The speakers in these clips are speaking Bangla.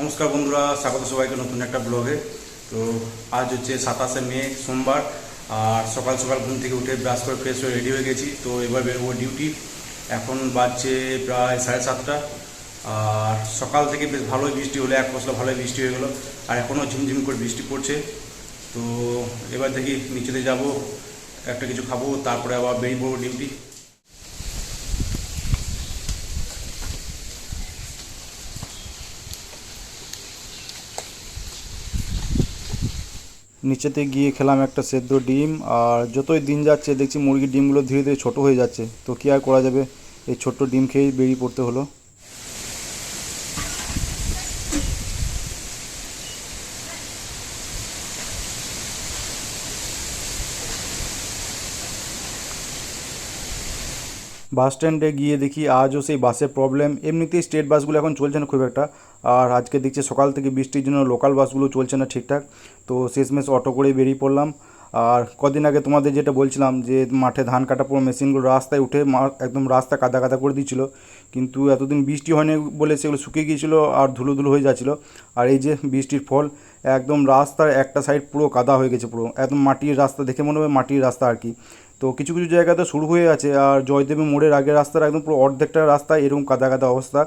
নমস্কার বন্ধুরা, স্বাগত সবাইকে নতুন একটা ব্লগে। তো আজ হচ্ছে সাতাশে মে, সোমবার, আর সকাল সকাল ঘুম থেকে উঠে ব্রাশ করে ফ্রেশ হয়ে রেডি হয়ে গেছি। তো এবার বেরোবো ডিউটি এখন বাজছে প্রায় সাড়ে সাতটা। আর সকাল থেকে বেশ ভালোই বৃষ্টি হলো, এক ফসলা ভালোই বৃষ্টি হয়ে গেলো। আর এখনও ঝিমঝিম করে বৃষ্টি পড়ছে। তো এবার দেখি নিচেতে যাব, একটা কিছু খাব, তারপরে আবার বেরিয়ে পড়ব ডিউটি নিচেতে গিয়ে খেলাম একটা সেদ্ধ ডিম, আর যতই দিন যাচ্ছে দেখছি মুরগির ডিমগুলো ধীরে ধীরে ছোটো হয়ে যাচ্ছে। তো কী আর করা যাবে? এই ছোট্ট ডিম খেয়েই বেরিয়ে পড়তে হলো। বাস স্ট্যান্ডে গিয়ে দেখি আজও সেই বাসের প্রবলেম এমনিতেই স্টেট বাসগুলো এখন চলছে না খুব একটা। আর আজকে দেখছি সকাল থেকে বৃষ্টির জন্য লোকাল বাসগুলো চলছে না ঠিকঠাক। তো শেষমেশ অটো করে বেরিয়ে পড়লাম। আর কদিন আগে তোমাদের যেটা বলছিলাম যে মাঠে ধান কাটা পুরো মেশিনগুলো রাস্তায় উঠে একদম রাস্তা কাদা কাদা করে দিচ্ছিল। কিন্তু এতদিন বৃষ্টি হয়নি বলে সেগুলো শুকিয়ে গিয়েছিল আর ধুলো ধুলো হয়ে যাচ্ছিল। আর এই যে বৃষ্টির ফল, একদম রাস্তার একটা সাইড পুরো কাদা হয়ে গেছে পুরো। একদম মাটির রাস্তা দেখে মনে হবে মাটির রাস্তা আর কি। তো কিছু কিছু জায়গাতে শুরু হয়ে আছে আর জয়দেবী মোড়ের আগের রাস্তার একদম পুরো অর্ধেকটা রাস্তা এরকম কাদা কাদা অবস্থা।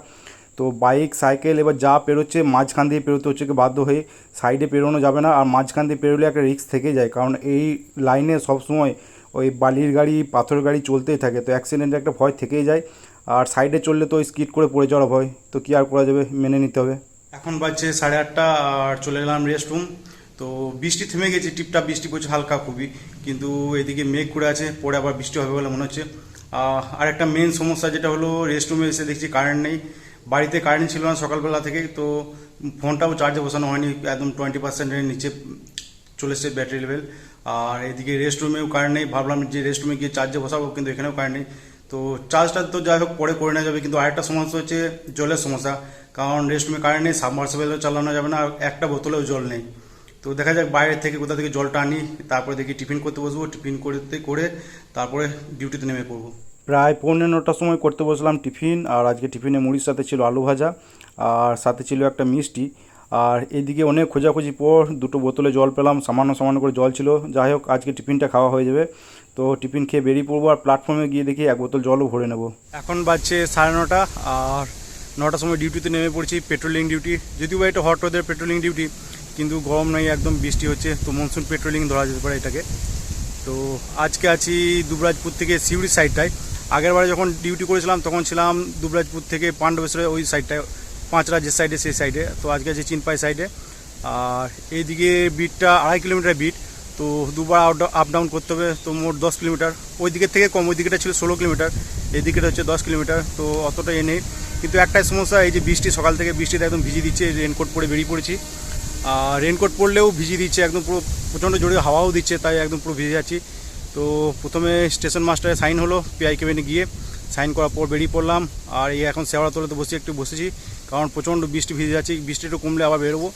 তো বাইক, সাইকেল এবার যা পেরোচ্ছে মাঝখান দিয়ে পেরোতে হচ্ছে বাধ্য হয়ে, সাইডে পেরোনো যাবে না আর মাঝখান দিয়ে পেরোলে একটা রিস্ক থেকে যায় কারণ এই লাইনে সবসময় ওই বালির গাড়ি, পাথর গাড়ি চলতেই থাকে তো অ্যাক্সিডেন্টের একটা ভয় থেকেই যায় আর সাইডে চললে তো ওই স্কিড করে পড়ে যাওয়ার ভয় তো কী আর করা যাবে, মেনে নিতে হবে। এখন বাজছে সাড়ে আটটা আর চলে গেলাম রেস্ট রুম তো বৃষ্টি থেমে গেছে, টিপটাপ বৃষ্টি পড়ছে হালকা খুবই, কিন্তু এদিকে মেঘ করে আছে, পরে আবার বৃষ্টি হবে বলে মনে হচ্ছে। আর একটা মেন সমস্যা যেটা হলো রেস্ট রুমে এসে দেখছি কারেন্ট নেই। বাড়িতে কারেন্ট ছিল না সকালবেলা থেকে, তো ফোনটাও চার্জে বসানো হয়নি, একদম টোয়েন্টি পার্সেন্টের নিচে চলে এসছে ব্যাটারি লেভেল আর এদিকে রেস্ট রুমেও কারেন্ট নেই, ভাবলাম যে রেস্ট রুমে গিয়ে চার্জে বসাবো, কিন্তু এখানেও কারেন্ট নেই। তো চার্জটা তো যাই হোক, পরে করে নেওয়া যাবে, কিন্তু আরেকটা সমস্যা হচ্ছে জলের সমস্যা। কারণ রেস্ট রুমে কারেন্ট নেই সাবমার্সেবেলও চালানো যাবে না একটা বোতলেও জল নেই। তো দেখা যাক বাইরে থেকে কোথা থেকে জলটা আনি তারপরে দেখি টিফিন করতে বসবো। টিফিন করতে করে তারপরে ডিউটিতে নেমে পড়ব। প্রায় পৌনে নটার সময় করতে বসলাম টিফিন আর আজকে টিফিনে মুড়ির সাথে ছিল আলু ভাজা আর সাথে ছিল একটা মিষ্টি। আর এদিকে অনেক খোঁজাখুঁজি পর দুটো বোতলে জল পেলাম সামান্য সামান্য করে জল ছিল। যাই হোক আজকে টিফিনটা খাওয়া হয়ে যাবে। তো টিফিন খেয়ে বেরিয়ে পড়ব আর প্ল্যাটফর্মে গিয়ে দেখি এক বোতল জলও ভরে নেব। এখন বাজছে সাড়ে নটা আর নটার সময় ডিউটিতে নেমে পড়ছি পেট্রোলিং ডিউটি যদিও বা এটা হট ওয়েদার পেট্রোলিং ডিউটি কিন্তু গরম নেই, একদম বৃষ্টি হচ্ছে, তো মনসুন পেট্রোলিং ধরা যেতে পারে এটাকে। তো আজকে আছি দুবরাজপুর থেকে সিউড়ি সাইডটায় আগের বারে যখন ডিউটি করেছিলাম, তখন ছিলাম দুবরাজপুর থেকে পাণ্ডবেশ্বরের ওই সাইডটায় পাঁচরা যে সাইডে সেই সাইডে তো আজকে আছি চিনপাই সাইডে আর এইদিকে বিটটা আড়াই কিলোমিটার বিট তো দুবার আপ ডাউন করতে হবে, তো মোট দশ কিলোমিটার ওই দিকের থেকে কম, ওই দিকেটা ছিল ষোলো কিলোমিটার এই দিকেটা হচ্ছে দশ কিলোমিটার তো অতটা এ নেই। কিন্তু একটাই সমস্যা, এই যে বৃষ্টি, সকাল থেকে বৃষ্টিতে একদম ভিজিয়ে দিচ্ছে রেনকোট পরে বেরিয়ে পড়েছি। রেনকোট পরলেও ভিজিয়ে দিচ্ছে, একদম পুরো প্রচণ্ড জোরে হাওয়াও দিচ্ছে, তাই একদম পুরো ভিজে যাচ্ছি। তো প্রথমে স্টেশন মাস্টারে সাইন হলো পিআই কেবিনে গিয়ে সাইন করার পর বেরিয়ে পড়লাম। আর এই এখন শেওড়া তোলাতে বসে একটু বসেছি, কারণ প্রচণ্ড বৃষ্টি ভিজে যাচ্ছি বৃষ্টি একটু কমলে আবার বেরোবো।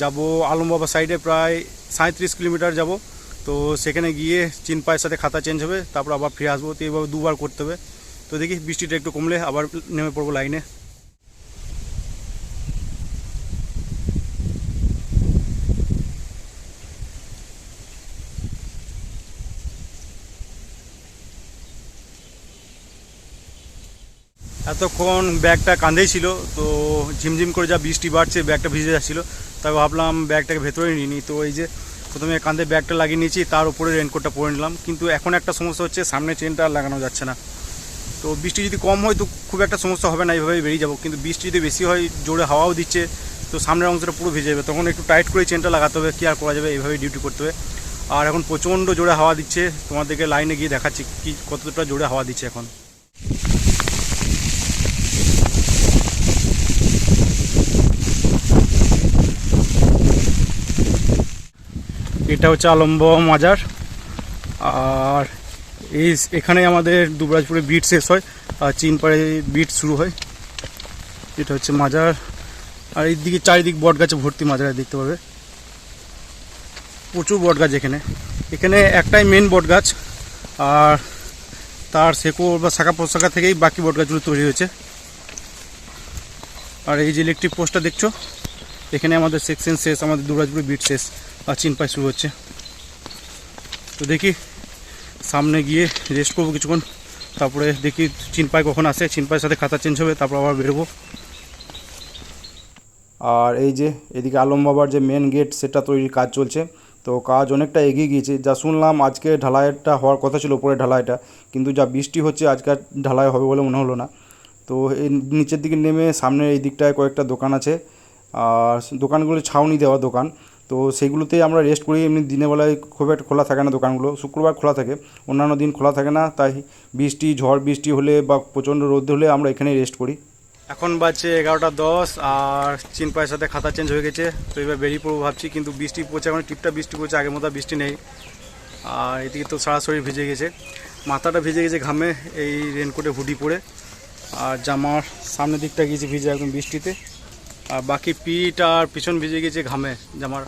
যাব আলমবাবা সাইডে প্রায় সাঁত্রিশ কিলোমিটার যাব। তো সেখানে গিয়ে চিনপায়ের সাথে খাতা চেঞ্জ হবে, তারপর আবার ফিরে আসব। তো এইভাবে দুবার করতে হবে। তো দেখি বৃষ্টিটা একটু কমলে আবার নেমে পড়ব লাইনে এতক্ষণ ব্যাগটা কাঁধেই ছিল, তো ঝিমঝিম করে যা বৃষ্টি বাড়ছে, ব্যাগটা ভিজে যাচ্ছিল, তাই ভাবলাম ব্যাগটাকে ভেতরে নিয়ে নিই। তো এই যে প্রথমে কাঁধে ব্যাগটা লাগিয়ে নিয়েছি, তার উপরে রেনকোটটা পরে নিলাম, কিন্তু এখন একটা সমস্যা হচ্ছে, সামনে চেনটা লাগানো যাচ্ছে না। তো বৃষ্টি যদি কম হয়, তো খুব একটা সমস্যা হবে না, এইভাবেই বেরিয়ে যাব। কিন্তু বৃষ্টি যদি বেশি হয়, জোরে হাওয়াও দিচ্ছে, তো সামনের অংশটা পুরো ভিজে যাবে। তখন একটু টাইট করে চেনটা লাগাতে হবে, কী আর করা যাবে, এইভাবেই ডিউটি করতে হবে। আর এখন প্রচণ্ড জোরে হাওয়া দিচ্ছে, তোমাদেরকে লাইনে গিয়ে দেখাচ্ছি, কি কতটা জোরে হাওয়া দিচ্ছে এখন। এটা হচ্ছে আলম্ব মাজার। আর এই এখানে আমাদের দুবরাজপুরে বিট শেষ হয়, আর চিনপাড়ে বিট শুরু হয়। এটা হচ্ছে মাজার। আর এইদিকে চারিদিক বট গাছে ভর্তি মাজারে দেখতে পাবে। প্রচুর বট গাছ এখানে। এখানে একটাই মেন বট গাছ আর তার শেকড় বা শাখা পোশাখা থেকেই বাকি বট গাছগুলো তৈরি হয়েছে। আর এই যে ইলেকট্রিক পোস্টটা দেখছ এখানে আমাদের সেকশন শেষ, আমাদের দুরাজপুর বিট শেষ, আর চিনপাই শুরু হচ্ছে। তো দেখি, সামনে গিয়ে রেস্ট করব কিছুক্ষণ, তারপরে দেখি চিনপাই কখন আসে। চিনপাইয়ের সাথে খাতা চেঞ্জ হবে, তারপর আবার বেরোবো। আর এই যে, এদিকে আলম বাবার যে মেন গেট সেটা তৈরির কাজ চলছে। তো কাজ অনেকটা এগিয়ে গিয়েছে। যা শুনলাম, আজকে ঢালাইটা হওয়ার কথা ছিল উপরে ঢালাইটা, কিন্তু যা বৃষ্টি হচ্ছে, আজকে ঢালাই হবে বলে মনে হলো না। তো এই নিচের দিকে নেমে সামনে এই দিকটায় কয়েকটা দোকান আছে। আর দোকানগুলো ছাউনি দেওয়া দোকান, তো সেইগুলোতেই আমরা রেস্ট করি। এমনি দিনের বেলায় খুব একটা খোলা থাকে না দোকানগুলো। শুক্রবার খোলা থাকে, অন্যান্য দিন খোলা থাকে না, তাই বৃষ্টি, ঝড়, বৃষ্টি হলে বা প্রচণ্ড রোদ হলে আমরা এখানেই রেস্ট করি। এখন বাজছে এগারোটা দশ আর চিনপাইয়ের সাথে খাতা চেঞ্জ হয়ে গেছে। তো এবার বেরিয়ে পড়ব ভাবছি, কিন্তু বৃষ্টি পড়ছে এখন, টিপটা বৃষ্টি পড়ছে, আগের মতো বৃষ্টি নেই। আর এদিকে তো সারা শরীর ভিজে গেছে। মাথাটা ভিজে গেছে ঘামে, এই রেনকোটে হুডি পরে। আর জামার সামনের দিকটা গিয়েছে ভিজে একদম বৃষ্টিতে। আর বাকি পিঠ আর পিছন ভিজে গেছে ঘামে জামার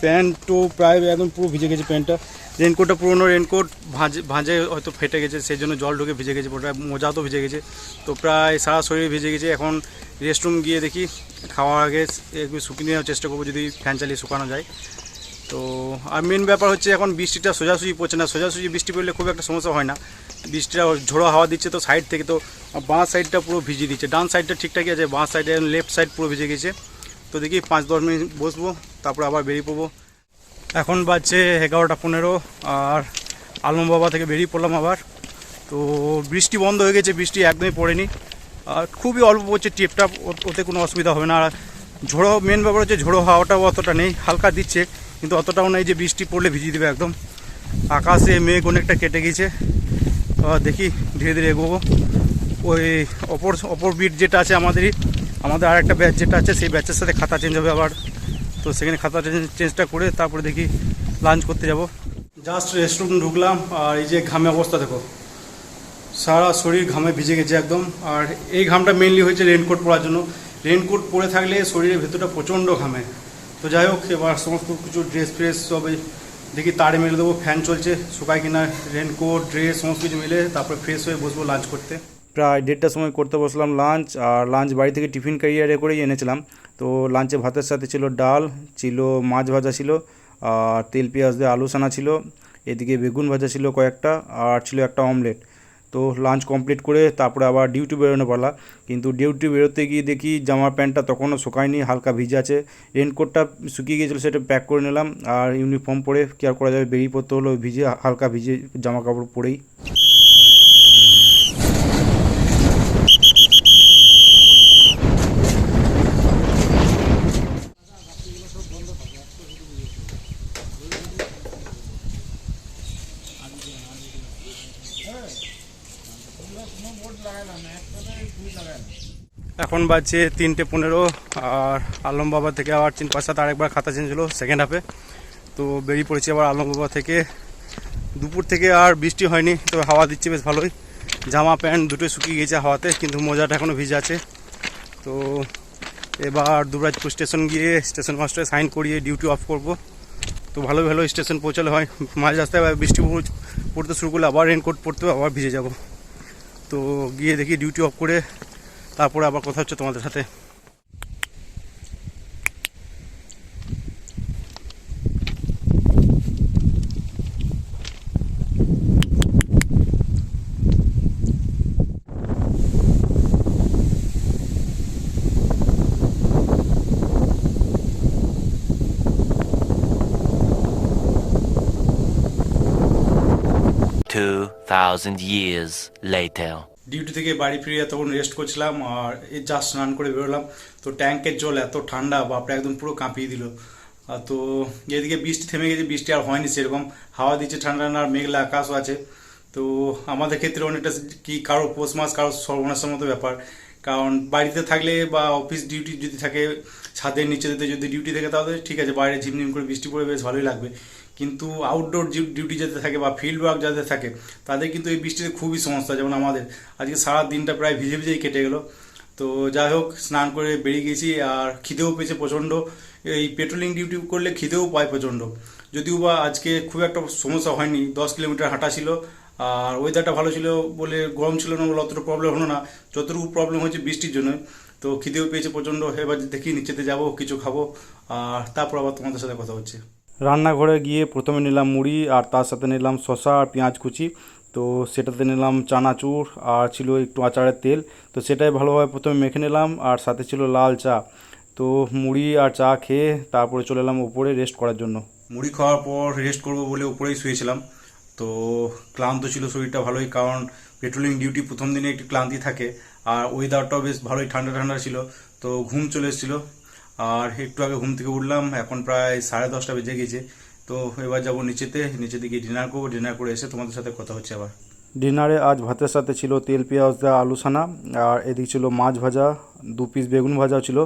প্যান্টও প্রায় একদম পুরো ভিজে গেছে প্যান্টটা। রেনকোটটা পুরোনো রেনকোট, ভাঁজে ভাঁজে হয়তো ফেটে গেছে, সেই জন্য জল ঢুকে ভিজে গেছে, পুরোটা মোজা তো ভিজে গেছে। তো প্রায় সারা শরীর ভিজে গেছে, এখন রেস্টরুম গিয়ে দেখি, খাওয়ার আগে একটু শুকিয়ে নেওয়ার চেষ্টা করব, যদি ফ্যান চালিয়ে শুকানো যায়। তো, আর মেন ব্যাপার হচ্ছে এখন বৃষ্টিটা সোজাসুজি পড়ছে না। সোজাসুজি বৃষ্টি পড়লে খুব একটা সমস্যা হয় না। বৃষ্টিটা ঝোড়ো হাওয়া দিচ্ছে তো সাইড থেকে তো বাঁ সাইডটা পুরো ভিজিয়ে দিচ্ছে। ডান সাইডটা ঠিকঠাকই আছে, বাঁ সাইডে লেফট সাইড পুরো ভিজে গেছে। তো দেখি পাঁচ দশ মিনিট বসবো, তারপর আবার বেরিয়ে পড়ব। এখন বাজছে এগারোটা পনেরো, আর আলম বাবা থেকে বেরিয়ে পড়লাম আবার। তো বৃষ্টি বন্ধ হয়ে গেছে, বৃষ্টি একদমই পড়েনি। আর খুবই অল্প পড়ছে টেপটা ওতে কোনো অসুবিধা হবে না। আর ঝোড়ো মেন ব্যাপার হচ্ছে ঝোড়ো হাওয়াটাও অতটা নেই, হালকা দিচ্ছে। কিন্তু অতটাও নেই যে বৃষ্টি পড়লে ভিজিয়ে দেবে একদম। আকাশে মেঘ অনেকটা কেটে গেছে। দেখি ধীরে ধীরে এগোবো। ওই অপর অপর বিট যেটা আছে আমাদেরই, আমাদের আর একটা ব্যাচ যেটা আছে, সেই ব্যাচের সাথে খাতা চেঞ্জ হবে আবার। তো সেখানে খাতা চেঞ্জ চেঞ্জটা করে তারপরে দেখি লাঞ্চ করতে যাব। জাস্ট রেস্টুরেন্ট ঢুকলাম, আর এই যে ঘামে অবস্থা দেখো। সারা শরীর ঘামে ভিজে গেছে একদম। আর এই ঘামটা মেনলি হয়েছে রেনকোট পরার জন্য। রেনকোট পরে থাকলে শরীরের ভেতরটা প্রচণ্ড ঘামে। তো যাই হোক, এবার সমস্ত কিছু ড্রেস ফ্রেস সব এই দেখি তারে মেলে দেবো ফ্যান চলছে, শুকায় কিনা রেনকোট ড্রেস সমস্ত কিছু মিলে তারপরে ফ্রেশ হয়ে বসবো লাঞ্চ করতে। প্রায় দেড়টার সময় করতে বসলাম লাঞ্চ আর লাঞ্চ বাড়ি থেকে টিফিন ক্যারিয়ারে করেই এনেছিলাম। তো লাঞ্চে ভাতের সাথে ছিল ডাল, ছিল মাছ ভাজা ছিল, আর তেল, পেঁয়াজ দিয়ে আলু সানা ছিল, এদিকে বেগুন ভাজা ছিল কয়েকটা, আর ছিল একটা অমলেট তো লাঞ্চ কমপ্লিট করে তারপরে আবার ডিউটি বেরোনো পালা। কিন্তু ডিউটি বেরোতে গিয়ে দেখি জামা প্যান্টটা তখনও শুকায়নি, হালকা ভিজে আছে। রেনকোটটা শুকিয়ে গিয়েছিল সেটা প্যাক করে নিলাম। আর ইউনিফর্ম পরে কেয়ার করা যাবে? বেরিয়ে পড়তে হলো ভিজে, হালকা ভিজে জামা কাপড় পরেই। এখন বাজছে তিনটে পনেরো, আর আলম বাবা থেকে আবার তিন পাঁচ সাত আরেকবার খাতা চেঞ্জ হলো সেকেন্ড হাফে তো বেরিয়ে পড়েছি আবার আলম বাবা থেকে। দুপুর থেকে আর বৃষ্টি হয়নি, তবে হাওয়া দিচ্ছে বেশ ভালোই। জামা প্যান্ট দুটোই শুকিয়ে গেছে হাওয়াতে, কিন্তু মোজাটা এখনও ভিজে আছে। তো এবার দুবরাজপুর স্টেশন গিয়ে স্টেশন মাস্টারে সাইন করিয়ে ডিউটি অফ করব। তো ভালো ভালো স্টেশন পৌঁছালে হয়। মাঝ রাস্তায় বৃষ্টি পড়তে শুরু করলে আবার রেনকোট পরতে আবার ভিজে যাব। তো গিয়ে দেখি ডিউটি অফ করে তারপরে আবার কথা হচ্ছে তোমাদের সাথে। Two thousand years later. Duty থেকে বাড়ি ফিরে তখন রেস্ট করছিলাম আর যা স্নান করে বেরোলাম, তো ট্যাঙ্কের জল এত ঠান্ডা, বাপরে একদম পুরো কাঁপিয়ে দিল। তো এদিকে বৃষ্টি থেমে গেছে, বৃষ্টি আর হয়নি সেরকম। হাওয়া দিচ্ছে ঠান্ডা না আর মেঘলা আকাশও আছে। তো আমাদের ক্ষেত্রে অনেকটা কি, কারও পৌষ মাস, কারও সর্বনাশের মতো ব্যাপার। কারণ বাড়িতে থাকলে বা অফিস ডিউটি যদি থাকে, ছাদের নিচে যদি ডিউটি থাকে তাহলে ঠিক আছে, বাইরে ঝিমঝিম করে বৃষ্টি পড়ে বেশ ভালোই লাগবে। কিন্তু আউটডোর ডিউটি যাতে থাকে বা ফিল্ড ওয়ার্ক যাদের থাকে, তাদের কিন্তু এই বৃষ্টিতে খুবই সমস্যা, যেমন আমাদের। আজকে সারা দিনটা প্রায় ভিজে ভিজেই কেটে গেলো। তো যাই হোক, স্নান করে বেরিয়ে গেছি, আর খিদেও পেয়েছে প্রচণ্ড। এই পেট্রোলিং ডিউটি করলে খিদেও পায় প্রচণ্ড। যদিও বা আজকে খুব একটা সমস্যা হয়নি, দশ কিলোমিটার হাঁটা ছিল আর ওয়েদারটা ভালো ছিল বলে গরম ছিল না বলে অতটা প্রবলেম হলো না। যতটুকু প্রবলেম হয়েছে বৃষ্টির জন্য। তো খিদেও পেয়েছে প্রচণ্ড। এবার দেখি নিচেতে যাব কিছু খাব। আর তারপর আবার তোমাদের সাথে কথা হচ্ছে। রান্নাঘরে গিয়ে প্রথমে নিলাম মুড়ি আর তার সাথে নিলাম শসা আর পেঁয়াজ কুচি। তো সেটাতে নিলাম চানাচুর আর ছিল একটু আচারের তেল। তো সেটাই ভালোভাবে প্রথমে মেখে নিলাম আর সাথে ছিল লাল চা। তো মুড়ি আর চা খেয়ে তারপরে চলে এলাম উপরে রেস্ট করার জন্য। মুড়ি খাওয়ার পর রেস্ট করব বলে উপরেই শুয়েছিলাম। তো ক্লান্ত ছিল শরীরটা ভালোই, কারণ পেট্রোলিং ডিউটি প্রথম দিনে একটু ক্লান্তি থাকে, আর ওয়েদারটাও বেশ ভালোই, ঠান্ডা ঠান্ডা ছিল, তো ঘুম চলে এসেছিল। আর একটু আগে ঘুম থেকে উঠলাম, এখন প্রায় সাড়ে দশটা বেজে গেছে। তো এবার যাব নিচেতে নিচে দিকে ডিনার করব, ডিনার করে এসে তোমাদের সাথে কথা হচ্ছে আবার। ডিনারে আজ ভাতের সাথে ছিল তেল, পেঁয়াজ দেওয়া আলু সানা আর এদিকে ছিল মাছ ভাজা, দু পিস বেগুন ভাজাও ছিল,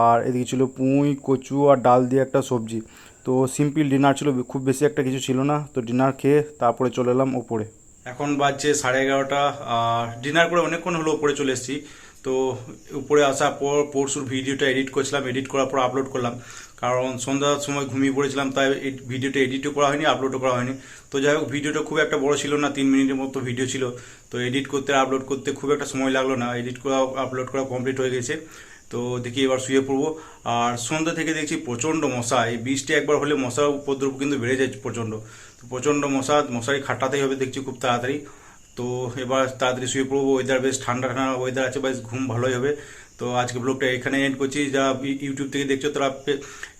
আর এদিকে ছিল পুঁই, কচু, আর ডাল দিয়ে একটা সবজি। তো সিম্পল ডিনার ছিল, খুব বেশি একটা কিছু ছিল না। তো ডিনার খেয়ে তারপরে চলে এলাম ওপরে। এখন বাজছে সাড়ে এগারোটা ডিনার করে অনেকক্ষণ হলো উপরে চলে এসেছি। তো উপরে আসার পর পরশুর ভিডিওটা এডিট করছিলাম, এডিট করার পর আপলোড করলাম। কারণ সন্ধ্যার সময় ঘুমিয়ে পড়েছিলাম, তাই ভিডিওটা এডিটও করা হয়নি আপলোডও করা হয়নি। তো যাই হোক, ভিডিওটা খুব একটা বড় ছিল না, তিন মিনিটের মতো ভিডিও ছিল। তো এডিট করতে আপলোড করতে খুব একটা সময় লাগল না। এডিট করা আপলোড করা কমপ্লিট হয়ে গেছে। তো দেখি এবার শুয়ে পড়ব। আর সন্ধ্যা থেকে দেখছি প্রচণ্ড মশা। এই বৃষ্টি একবার হলে মশার উপদ্রব কিন্তু বেড়ে যায় প্রচণ্ড। তো প্রচণ্ড মশা, মশারি খাটাতেই হবে দেখছি খুব তাড়াতাড়ি। তো এবার তাড়াতাড়ি শুয়ে পড়ব। ওয়েদার বেশ ঠান্ডা ঠান্ডা ওয়েদার আছে, বেশ ঘুম ভালোই হবে। তো আজকে ব্লগটা এখানে এন্ড করছি। যা ইউটিউব থেকে দেখছ তারা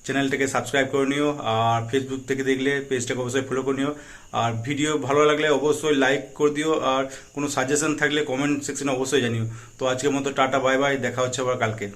চ্যানেলটাকে সাবস্ক্রাইব করে নিও, আর ফেসবুক থেকে দেখলে পেজটাকে অবশ্যই ফলো করে নিও। আর ভিডিও ভালো লাগলে অবশ্যই লাইক করে দিও, আর কোনো সাজেশন থাকলে কমেন্ট সেকশনে অবশ্যই জানিও। তো আজকের মতো টাটা বাই বাই দেখা হচ্ছে আবার কালকে।